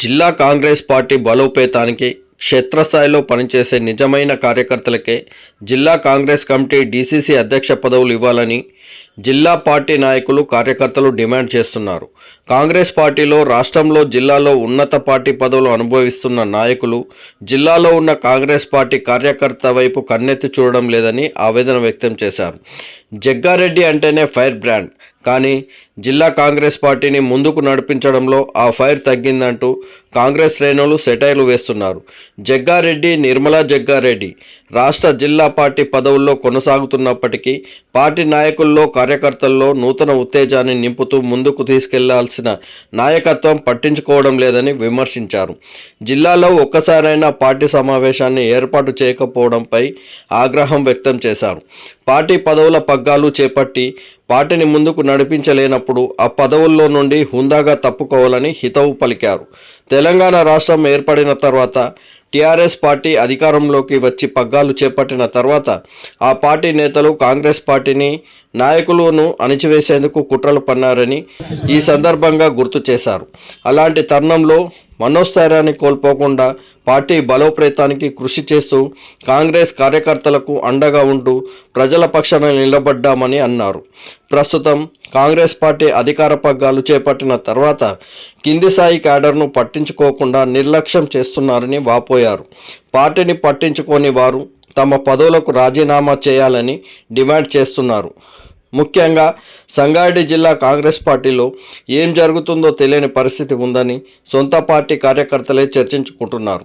జిల్లా కాంగ్రెస్ పార్టీ బలోపేతానికి క్షేత్రస్థాయిలో పనిచేసే నిజమైన కార్యకర్తలకే జిల్లా కాంగ్రెస్ కమిటీ డీసీసీ అధ్యక్ష పదవులు ఇవ్వాలని జిల్లా పార్టీ నాయకులు కార్యకర్తలు డిమాండ్ చేస్తున్నారు. కాంగ్రెస్ పార్టీలో రాష్ట్రంలో జిల్లాలో ఉన్నత పార్టీ పదవులు అనుభవిస్తున్న నాయకులు జిల్లాలో ఉన్న కాంగ్రెస్ పార్టీ కార్యకర్త వైపు కన్నెత్తి చూడడం లేదని ఆవేదన వ్యక్తం చేశారు. జగ్గారెడ్డి అంటేనే ఫైర్ బ్రాండ్. కానీ జిల్లా కాంగ్రెస్ పార్టీని ముందుకు నడిపించడంలో ఆ ఫైర్ తగ్గిందంటూ కాంగ్రెస్ శ్రేణులు సెటైర్లు వేస్తున్నారు. జగ్గారెడ్డి నిర్మలా జగ్గారెడ్డి. రాష్ట్ర జిల్లా పార్టీ పదవుల్లో కొనసాగుతున్నప్పటికీ పార్టీ నాయకుల్లో కార్యకర్తల్లో నూతన ఉత్తేజాన్ని నింపుతూ ముందుకు తీసుకెళ్ళాల్సిన నాయకత్వం పట్టించుకోవడం లేదని విమర్శించారు. జిల్లాలో ఒక్కసారైనా పార్టీ సమావేశాన్ని ఏర్పాటు చేయకపోవడంపై ఆగ్రహం వ్యక్తం చేశారు. పార్టీ పదవుల పగ్గాలు చేపట్టి పార్టీని ముందుకు నడిపించలేనప్పుడు ఆ పదవుల్లో నుండి హుందాగా తప్పుకోవాలని హితవు పలికారు. తెలంగాణ రాష్ట్రం ఏర్పడిన తర్వాత టీఆర్ఎస్ పార్టీ అధికారంలోకి వచ్చి పగ్గాలు చేపట్టిన తర్వాత ఆ పార్టీ నేతలు కాంగ్రెస్ పార్టీని నాయకులను అణిచివేసేందుకు కుట్రలు పన్నారని ఈ సందర్భంగా గుర్తు చేశారు. అలాంటి తరుణంలో మనోస్థైర్యాన్ని కోల్పోకుండా పార్టీ బలోపేతానికి కృషి చేస్తూ కాంగ్రెస్ కార్యకర్తలకు అండగా ఉంటూ ప్రజల పక్షాన నిలబడ్డామని అన్నారు. ప్రస్తుతం కాంగ్రెస్ పార్టీ అధికార పగ్గాలు చేపట్టిన తర్వాత కింది స్థాయి క్యాడర్ను పట్టించుకోకుండా నిర్లక్ష్యం చేస్తున్నారని వాపోయారు. పార్టీని పట్టించుకోని వారు తమ పదవులకు రాజీనామా చేయాలని డిమాండ్ చేస్తున్నారు. ముఖ్యంగా సంగారెడ్డి జిల్లా కాంగ్రెస్ పార్టీలో ఏం జరుగుతుందో తెలియని పరిస్థితి ఉందని సొంత పార్టీ కార్యకర్తలే చర్చించుకుంటున్నారు.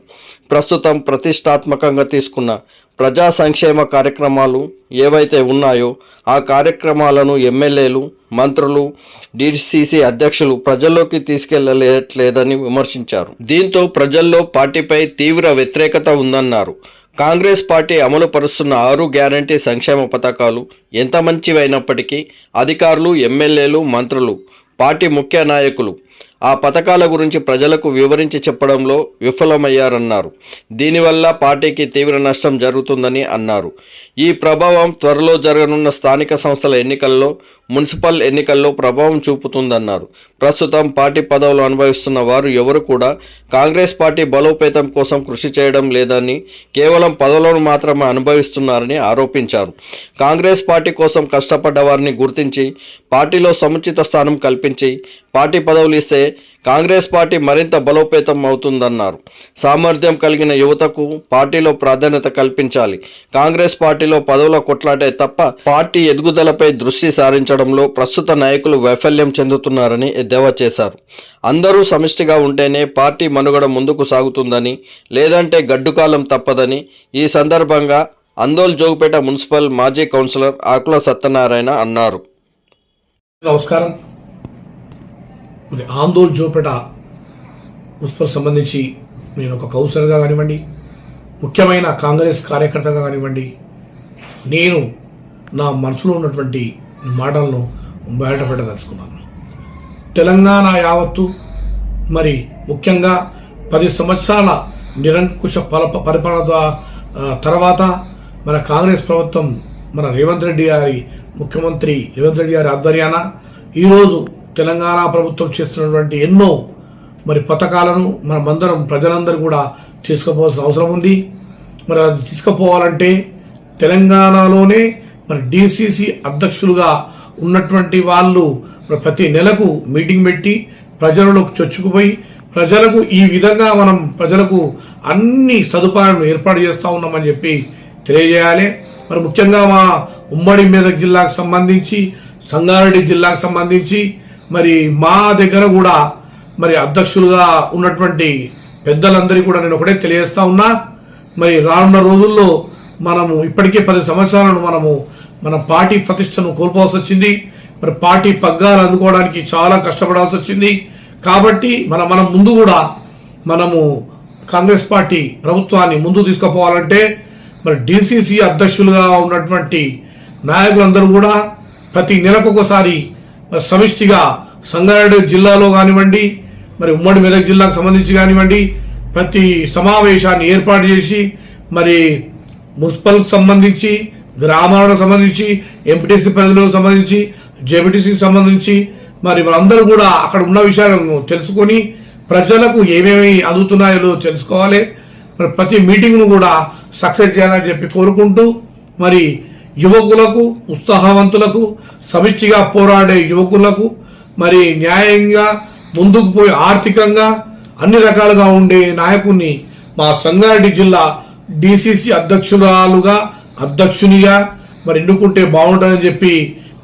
ప్రస్తుతం ప్రతిష్టాత్మకంగా తీసుకున్న ప్రజా సంక్షేమ కార్యక్రమాలు ఏవైతే ఉన్నాయో ఆ కార్యక్రమాలను ఎమ్మెల్యేలు మంత్రులు డిసిసి అధ్యక్షులు ప్రజల్లోకి తీసుకెళ్ళలేట్లేదని విమర్శించారు. దీంతో ప్రజల్లో పార్టీపై తీవ్ర వ్యతిరేకత ఉందన్నారు. కాంగ్రెస్ పార్టీ అమలు పరుస్తున్న ఆరు గ్యారంటీ సంక్షేమ పథకాలు ఎంత మంచివైనప్పటికీ అధికారులు ఎమ్మెల్యేలు మంత్రులు పార్టీ ముఖ్య నాయకులు ఆ పథకాల గురించి ప్రజలకు వివరించి చెప్పడంలో విఫలమయ్యారన్నారు. దీనివల్ల పార్టీకి తీవ్ర నష్టం జరుగుతుందని అన్నారు. ఈ ప్రభావం త్వరలో జరగనున్న స్థానిక సంస్థల ఎన్నికల్లో మున్సిపల్ ఎన్నికల్లో ప్రభావం చూపుతుందన్నారు. ప్రస్తుతం పార్టీ పదవులు అనుభవిస్తున్న వారు ఎవరు కూడా కాంగ్రెస్ పార్టీ బలోపేతం కోసం కృషి చేయడం లేదని కేవలం పదవులను మాత్రమే అనుభవిస్తున్నారని ఆరోపించారు. కాంగ్రెస్ పార్టీ కోసం కష్టపడ్డ వారిని గుర్తించి పార్టీలో సముచిత స్థానం కల్పించి పార్టీ పదవులు ఇస్తే కాంగ్రెస్ పార్టీ మరింత బలోపేతం అవుతుందన్నారు. సామర్థ్యం కలిగిన యువతకు పార్టీలో ప్రాధాన్యత కల్పించాలి. కాంగ్రెస్ పార్టీలో పదవుల కొట్లాటే తప్ప పార్టీ ఎదుగుదలపై దృష్టి సారించడంలో ప్రస్తుత నాయకులు వైఫల్యం చెందుతున్నారని ఎద్దేవా చేశారు. అందరూ సమిష్టిగా ఉంటేనే పార్టీ మనుగడ ముందుకు సాగుతుందని లేదంటే గడ్డుకాలం తప్పదని ఈ సందర్భంగా అందోల్ జోగుపేట మున్సిపల్ మాజీ కౌన్సిలర్ ఆకుల సత్యనారాయణ అన్నారు. నమస్కారం. మరి ఆందోళ్ జోపేట మున్సిపల్ సంబంధించి నేను ఒక కౌన్సిలర్గా కానివ్వండి ముఖ్యమైన కాంగ్రెస్ కార్యకర్తగా కానివ్వండి నేను నా మనసులో ఉన్నటువంటి మాటలను బయటపెట్టదలుచుకున్నాను తెలంగాణ యావత్తు మరి ముఖ్యంగా పది సంవత్సరాల నిరంకుశ పలప పరిపాలన తర్వాత మన కాంగ్రెస్ ప్రభుత్వం మన రేవంత్ రెడ్డి గారి ముఖ్యమంత్రి రేవంత్ రెడ్డి గారి ఆధ్వర్యాన ఈరోజు తెలంగాణ ప్రభుత్వం చేస్తున్నటువంటి ఎన్నో మరి పథకాలను మనమందరం ప్రజలందరూ కూడా తీసుకుపోవాల్సిన అవసరం ఉంది. మరి అది తీసుకుపోవాలంటే తెలంగాణలోనే మరి డిసిసి అధ్యక్షులుగా ఉన్నటువంటి వాళ్ళు ప్రతి నెలకు మీటింగ్ పెట్టి ప్రజలలోకి చొచ్చుకుపోయి ప్రజలకు ఈ విధంగా మనం ప్రజలకు అన్ని సదుపాయాలను ఏర్పాటు చేస్తూ ఉన్నామని చెప్పి తెలియజేయాలి. మరి ముఖ్యంగా మా ఉమ్మడి మెదక్ జిల్లాకు సంబంధించి సంగారెడ్డి జిల్లాకు సంబంధించి మరి మా దగ్గర కూడా మరి అధ్యక్షులుగా ఉన్నటువంటి పెద్దలందరికీ కూడా నేను ఒకటే తెలియజేస్తా ఉన్నా. మరి రానున్న రోజుల్లో మనము ఇప్పటికే పది సంవత్సరాలను మనము మన పార్టీ ప్రతిష్టను కోల్పోవాల్సి వచ్చింది. మరి పార్టీ పగ్గాలు అందుకోవడానికి చాలా కష్టపడాల్సి వచ్చింది. కాబట్టి మన మనం ముందు కూడా మనము కాంగ్రెస్ పార్టీ ప్రభుత్వాన్ని ముందు తీసుకుపోవాలంటే మరి డిసిసి అధ్యక్షులుగా ఉన్నటువంటి నాయకులందరూ కూడా ప్రతి నెలకు ఒకసారి మరి సమిష్టిగా సంగారెడ్డి జిల్లాలో కానివ్వండి మరి ఉమ్మడి మెదక్ జిల్లాకు సంబంధించి కానివ్వండి ప్రతి సమావేశాన్ని ఏర్పాటు చేసి మరి మున్సిపల్కి సంబంధించి గ్రామాలకు సంబంధించి ఎంపీటీసీ పరిధిలకు సంబంధించి జెపిటీసీకి సంబంధించి మరి వాళ్ళందరూ కూడా అక్కడ ఉన్న విషయాలను తెలుసుకొని ప్రజలకు ఏమేమి అందుతున్నాయో తెలుసుకోవాలి. మరి ప్రతి మీటింగ్ను కూడా సక్సెస్ చేయాలని చెప్పి కోరుకుంటూ మరి యువకులకు ఉత్సాహవంతులకు సమిష్టిగా పోరాడే యువకులకు మరి న్యాయంగా ముందుకు పోయి ఆర్థికంగా అన్ని రకాలుగా ఉండే నాయకుడిని మా సంగారెడ్డి జిల్లా డిసిసి అధ్యక్షురాలుగా అధ్యక్షునిగా మరి ఎన్నుకుంటే బాగుంటుందని చెప్పి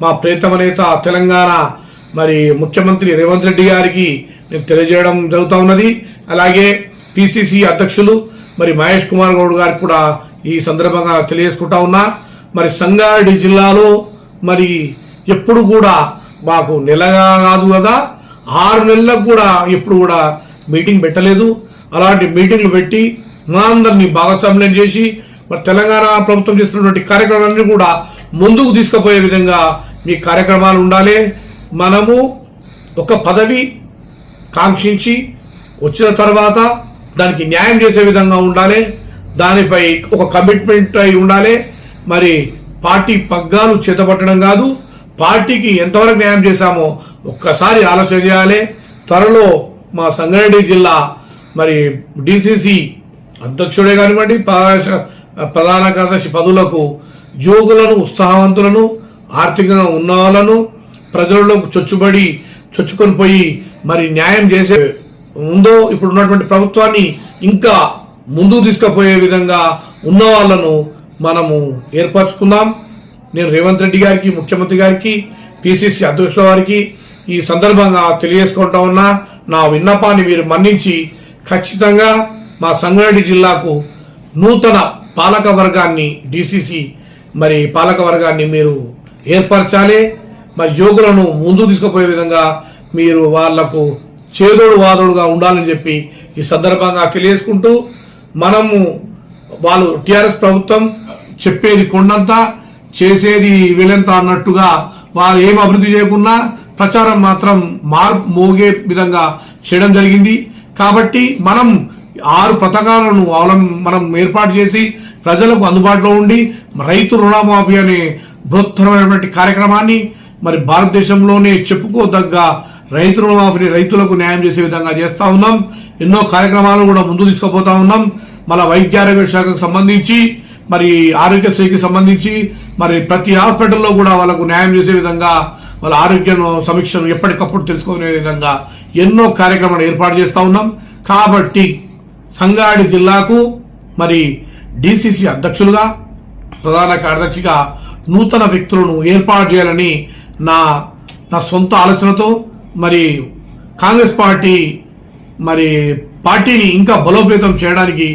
మా ప్రియతమ నేత తెలంగాణ మరి ముఖ్యమంత్రి రేవంత్ రెడ్డి గారికి నేను తెలియజేయడం జరుగుతూ ఉన్నది. అలాగే పిసిసి అధ్యక్షులు మరి మహేష్ కుమార్ గౌడ్ గారికి కూడా ఈ సందర్భంగా తెలియజేసుకుంటా ఉన్నా. మరి సంగారెడ్డి జిల్లాలో మరి ఎప్పుడు కూడా మాకు నెలగా కాదు కదా ఆరు నెలలకు కూడా ఎప్పుడు కూడా మీటింగ్ పెట్టలేదు. అలాంటి మీటింగ్లు పెట్టి మా అందరినీ భాగస్వామ్యం చేసి మరి తెలంగాణ ప్రభుత్వం చేస్తున్నటువంటి కార్యక్రమాలన్నీ కూడా ముందుకు తీసుకుపోయే విధంగా మీ కార్యక్రమాలు ఉండాలి. మనము ఒక పదవి కాంక్షించి వచ్చిన తర్వాత దానికి న్యాయం చేసే విధంగా ఉండాలి. దానిపై ఒక కమిట్మెంట్ అయి ఉండాలి. మరి పార్టీ పగ్గాలు చేతపట్టడం కాదు పార్టీకి ఎంతవరకు న్యాయం చేశామో ఒక్కసారి ఆలోచన చేయాలి. త్వరలో మా సంగారెడ్డి జిల్లా మరి డిసిసి అధ్యక్షుడే కానివ్వండి ప్రధాన ప్రధాన కార్యదర్శి పదవులకు యువకులను ఉత్సాహవంతులను ఆర్థికంగా ఉన్న వాళ్ళను ప్రజలలోకి చొచ్చుబడి చొచ్చుకొని పోయి మరి న్యాయం చేసే ఉందో ఇప్పుడు ఉన్నటువంటి ప్రభుత్వాన్ని ఇంకా ముందుకు తీసుకుపోయే విధంగా ఉన్న వాళ్ళను మనము ఏర్పరచుకుందాం. నేను రేవంత్ రెడ్డి గారికి ముఖ్యమంత్రి గారికి పిసిసి అధ్యక్షుల వారికి ఈ సందర్భంగా తెలియజేసుకుంటా ఉన్నా నా విన్నపాన్ని మీరు మన్నించి ఖచ్చితంగా మా సంగారెడ్డి జిల్లాకు నూతన పాలక వర్గాన్ని డిసిసి మరి పాలక వర్గాన్ని మీరు ఏర్పరచాలి. మరి యోగులను ముందుకు తీసుకుపోయే విధంగా మీరు వాళ్ళకు చేదోడు వాదోడుగా ఉండాలని చెప్పి ఈ సందర్భంగా తెలియజేసుకుంటూ మనము వాళ్ళు టిఆర్ఎస్ ప్రభుత్వం చెప్పేది కొండంత చేసేది వీలంత అన్నట్టుగా వారు ఏం అభివృద్ధి చేయకున్నా ప్రచారం మాత్రం మార్ మోగే విధంగా చేయడం జరిగింది. కాబట్టి మనం ఆరు పథకాలను అవలం మనం ఏర్పాటు చేసి ప్రజలకు అందుబాటులో ఉండి రైతు రుణమాఫీ అనే బృహత్తరమైనటువంటి కార్యక్రమాన్ని మరి భారతదేశంలోనే చెప్పుకోదగ్గ రైతు రుణమాఫీని రైతులకు న్యాయం చేసే విధంగా చేస్తా ఉన్నాం. ఎన్నో కార్యక్రమాలు కూడా ముందు తీసుకుపోతా ఉన్నాం. మళ్ళా వైద్య ఆరోగ్య శాఖకు సంబంధించి మరి ఆరోగ్యశ్రీకి సంబంధించి మరి ప్రతి హాస్పిటల్లో కూడా వాళ్ళకు న్యాయం చేసే విధంగా వాళ్ళ ఆరోగ్యను సమీక్షను ఎప్పటికప్పుడు తెలుసుకునే విధంగా ఎన్నో కార్యక్రమాలు ఏర్పాటు చేస్తూ ఉన్నాం. కాబట్టి సంగారెడ్డి జిల్లాకు మరి డిసిసి అధ్యక్షులుగా ప్రధాన కార్యదర్శిగా నూతన వ్యక్తులను ఏర్పాటు చేయాలని నా నా సొంత ఆలోచనతో మరి కాంగ్రెస్ పార్టీ మరి పార్టీని ఇంకా బలోపేతం చేయడానికి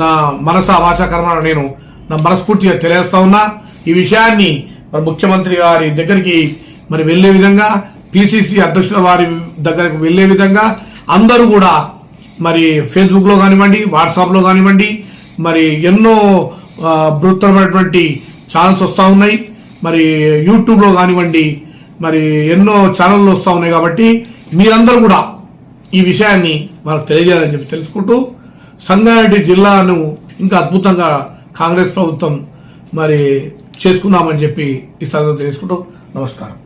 నా మనస వాచాకర్మ నేను నా మనస్ఫూర్తిగా తెలియజేస్తా ఉన్నా. ఈ విషయాన్ని మరి ముఖ్యమంత్రి గారి దగ్గరికి మరి వెళ్ళే విధంగా పిసిసి అధ్యక్షుల వారి దగ్గరకు వెళ్ళే విధంగా అందరూ కూడా మరి ఫేస్బుక్లో కానివ్వండి వాట్సాప్లో కానివ్వండి మరి ఎన్నో బృహత్తరమైనటువంటి ఛానల్స్ వస్తూ ఉన్నాయి. మరి యూట్యూబ్లో కానివ్వండి మరి ఎన్నో ఛానళ్ళు వస్తూ ఉన్నాయి కాబట్టి మీరందరూ కూడా ఈ విషయాన్ని వాళ్ళకి తెలియజేయాలని చెప్పి తెలుసుకుంటూ సంగారెడ్డి జిల్లాను ఇంకా అద్భుతంగా కాంగ్రెస్ ప్రభుత్వం మరి చేసుకుందామని చెప్పి ఈ సందర్భంగా తెలుసుకుంటూ నమస్కారం.